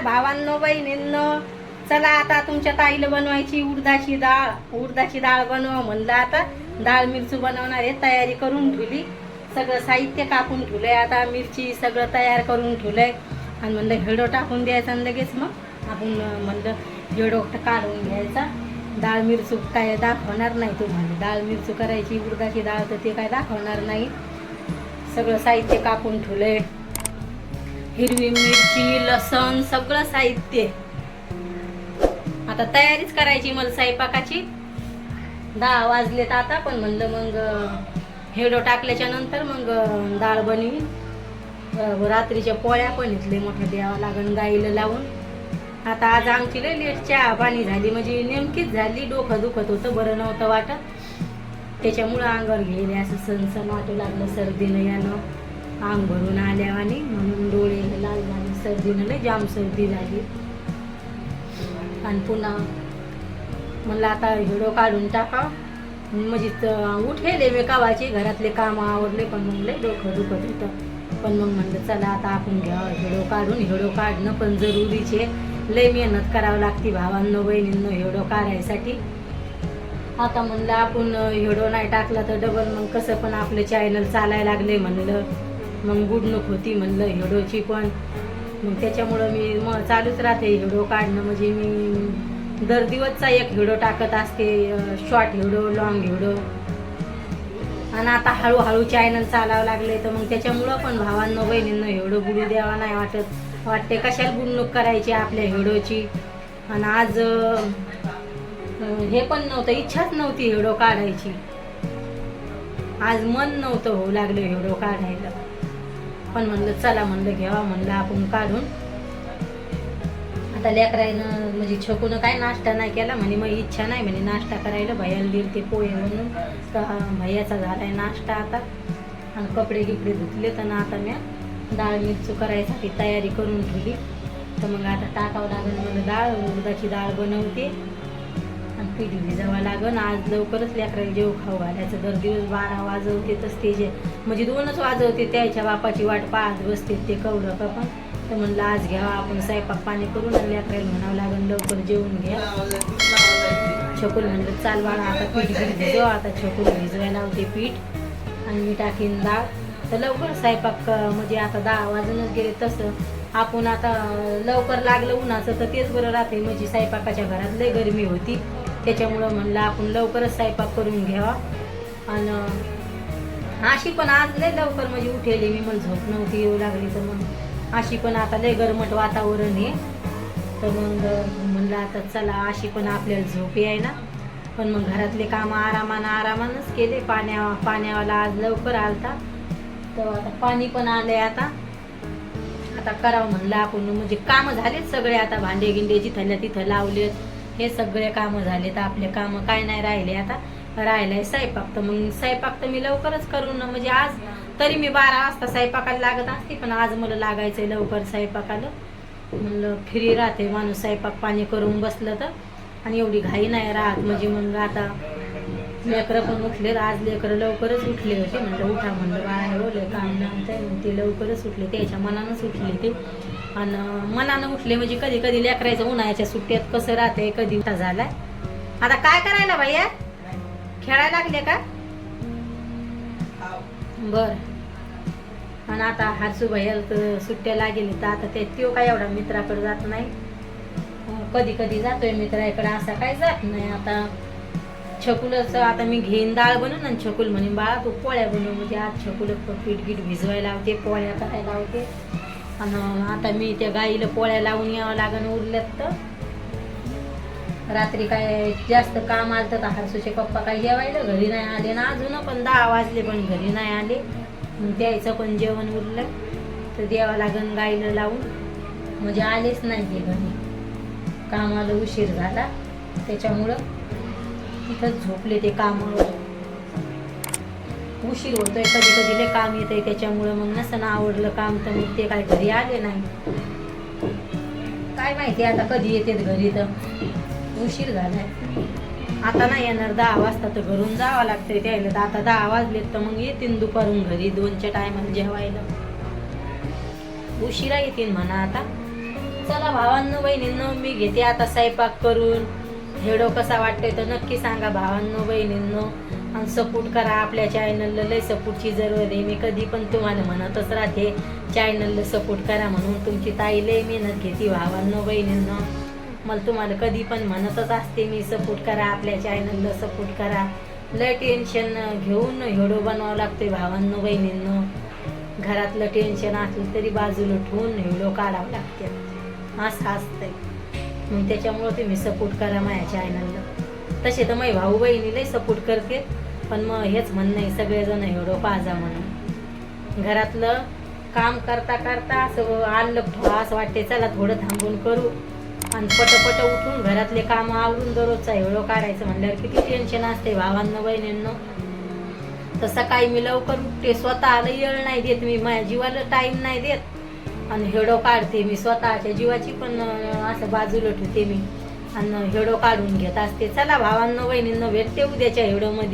भावांनो बहिणींनो. चला आता तुमच्या ताईला बनवायची उडदाची डाळ. उडदाची डाळ बनवा म्हणलं आता. डाळ मिरची बनवणार आहे तयारी करून ठेवली. सगळं साहित्य कापून ठेवलंय आता मिरची सगळं तयार करून ठेवलंय. आणि म्हणलं हेडो टाकून द्यायचा आणि लगेच मग आपण म्हणलं हेडो काढून घ्यायचा. डाळ मिरचू काय दाखवणार नाही तुम्हाला. डाळ मिरचू करायची उडदाची डाळ तर ते काय दाखवणार नाही. सगळं साहित्य कापून ठेवलंय. हिरवी मिरची लसण सगळं साहित्य आता तयारीच करायची मला स्वयंपाकाची. दहा वाजलेत आता पण म्हणलं मग हेडो टाकल्याच्या नंतर मग डाळ बनवी रात्रीच्या पोळ्या पण इथले मोठ्या द्यावं लागण गाईला लावून. आता आज आमची लय लेट चहा पाणी झाली म्हणजे नेमकीच झाली डोकं दुखत होतं बरं नव्हतं वाटत. त्याच्यामुळं अंगावर गेले असं सण सण वाटू लागलं सर्दीनं यानं. अंग भरून आल्यावानी म्हणून डोळे लाल झाली सर्दीनं लय जाम सर्दी झाली. आणि पुन्हा म्हणलं आता हिडो काढून टाका. म्हणजे उठेले मी कावाची घरातले काम आवडले पण मग लय डोकं दुखत होतं. पण मग म्हणलं चला आता आपण घ्या हिडो काढून हिडो काढणं पण जरुरीचे. लय मेहनत करावं लागते भावांनो बहिणींनो हिडो काढायसाठी. आता म्हणलं आपण हिडो नाही टाकला तर डबल मग कसं पण आपलं चॅनल चालायला लागले म्हणलं. मग गुडणूक होती म्हणलं हिडोची पण. मग त्याच्यामुळं मी मग चालूच राहते हिडो काढणं. म्हणजे मी दर दिवसचा एक हिडो टाकत असते शॉर्ट हिडो लॉंग हिडो. आणि आता हळूहळू चॅनल चालावं लागले तर मग त्याच्यामुळं पण भावांना बहिणींना हिडो बुडू द्यावा नाही वाटत. वाटते कशाला गुडणूक करायची आपल्या हिडोची. आणि आज हे पण नव्हतं इच्छाच नव्हती हिडो काढायची. आज मन नव्हतं होऊ लागलं हिडो काढायला. पण म्हणलं चला म्हणलं घ्यावा म्हणलं आपण काढून. आता लेकरायनं म्हणजे छकून काय नाश्ता नाही केला म्हणे मग इच्छा नाही म्हणे नाश्ता करायला भैयाला दिल ते पोहे म्हणून. तर भैयाचा झालाय नाश्ता आता. आणि कपडे गिपडे धुतले तर ना आता मी डाळ मिरचू करायसाठी तयारी करून ठेवली. तर मग आता टाकावं लागेल मला डाळ उडदाची डाळ बनवते. पिढीने जावं भिजावं लागन. आज लवकरच लेकराला जेव खाऊ घालायचं. दर दिवस बारा वाजवते तस जे म्हणजे दोनच वाजवते त्याच्या बापाची वाट पाहत बसते ते कवडं का पण तर म्हणलं आज घ्यावा आपण स्वयंपाक पाणी करून आणि लेकराला म्हणावं लागेल लवकर जेवून घ्या. छकुल म्हणलं चाल बाळा आता पीठ भिजव आता छकुल भिजवायला होते पीठ आणि मी टाकीन डाळ. तर लवकर स्वयंपाक म्हणजे आता दहा वाजूनच गेले तसं. आपण आता लवकर लागलं उन्हाचं तर तेच बरं राहते म्हणजे स्वयंपाकाच्या घरात लय गरमी होती. त्याच्यामुळं म्हणलं आपण लवकरच स्वयंपाक करून घ्यावा. आणि अशी पण आज लय लवकर म्हणजे उठेली मी मला झोप नव्हती येऊ लागली. तर मग अशी पण आता लय गरमट वातावरण आहे. तर मग म्हणलं आता चला अशी पण आपल्याला झोप आहे ना. पण मग घरातले कामं आरामानं आरामानंच केले. पाण्या पाण्यावाला आज लवकर आलता. तर आता पाणी पण आलंय आता. आता करावं म्हणलं आपण. म्हणजे कामं झालेत सगळे आता भांडे गिंडे जिथल्या तिथं लावलेत. हे सगळे कामं तर आपले कामं काय नाही राहिले आता. राहिलाय स्वयंपाक तर मग स्वयंपाक तर मी लवकरच करून म्हणजे आज तरी मी बारा वाजता स्वयंपाकाला लागत असते पण आज मला लागायचंय लवकर स्वयंपाकाला. म्हणलं फ्री राहते माणूस स्वयंपाक पाणी करून बसलं तर. आणि एवढी घाई नाही राहत म्हणजे मग आता लेकरं पण उठले आज लेकरं लवकरच उठले होते. म्हणलं उठा म्हणलं बाळा हो काम लावतंय मग ते लवकरच उठले. त्याच्या मनानंच उठले ते. आणि मनानं उठले म्हणजे कधी कधी लेकरायचं उन्हाळ्याच्या सुट्ट्यात कसं राहते कधी उठा झालाय. आता काय करायला भैया? खेळायला लागले का? बर. आणि आता हरसू भैयाला तर सुट्ट्या लागेल तर आता ते त्यो काय एवढा मित्राकडे जात नाही. कधी कधी जातोय मित्राकडे असा काय जात नाही. आता छकुलच आता मी घेईन डाळ बनवून आणि छकुल म्हणे बाळा तू पोळ्या बनव. म्हणजे आज छकुल पीठ गीठ भिजवायला लावते पोळ्या करायला लावते. आणि आता मी त्या गाईला पोळ्या लावून यावं लागण उरल्यात तर. रात्री काय जास्त काम आलं तर हसूचे पप्पा काय जेवायला घरी नाही आले ना अजून पण दहा वाजले पण घरी नाही आले. द्यायचं पण जेवण उरलं. तर द्यावं लागन गाईला लावून. म्हणजे आलेच नाही ते घरी. कामाला उशीर झाला. त्याच्यामुळं तिथंच झोपले ते कामावर. उशीर होतोय कधी कधी लय काम येतंय त्याच्यामुळं. मग नसं आवडलं काम तर मग ते काय घरी आले नाही. काय माहिती आता कधी येते घरी तर. उशीर झालाय. आता नाही येणार दहा वाजता तर घरून जावं लागतंय त्याला तर आता दहा वाजलेत तर मग येतील दुपारून घरी दोनच्या टायमाला जेवायला. उशिरा येतील म्हणा आता. चला भावांनो बहिणींनो मी घेते आता स्वयंपाक करून. व्हिडिओ कसा वाटतोय तर नक्की सांगा भावांनो बहिणींनो. आणि सपोर्ट करा आपल्या चॅनलला लय सपोर्टची जरूर आहे. मी कधी पण तुम्हाला म्हणतच राहते चॅनलला सपोर्ट करा म्हणून. तुमची ताई लय मेहनत घेते हो, भावांनो बहिणींनो. मला तुम्हाला कधी पण म्हणतच असते मी सपोर्ट करा आपल्या चॅनलला सपोर्ट करा. लय टेन्शन घेऊन व्हिडिओ बनवावं लागतोय भावांनो बहिणींनो. घरातलं टेन्शन असलं तरी बाजूला ठेवून व्हिडिओ काढावं लागते. असं असतंय. मग त्याच्यामुळं तुम्ही सपोर्ट करा माझ्या चॅनलला तसे तर माझी भाऊ बहिणीलाही सपोर्ट करते पण मग हेच म्हणणं आहे सगळेजण एवढं पाजा म्हणून. घरातलं काम करता करता असं आणलं ठेवा असं वाटते चला थोडं थांबून करू. आणि पटपट उठून घरातले काम आवरून दररोजचा एवढं काढायचं म्हणल्यावर किती टेन्शन असते भावांना बहिणींना. तर सकाळी मी लवकर उठते स्वतःला येळ नाही देत मी माझ्या जीवाला टाईम नाही देत. आणि हेडो काढते मी स्वतःच्या जीवाची पण असं बाजूला ठेवते मी. आणि हेडो काढून घेत असते. चला भावांनो बहिणींना भेटते उद्याच्या हेडोमध्ये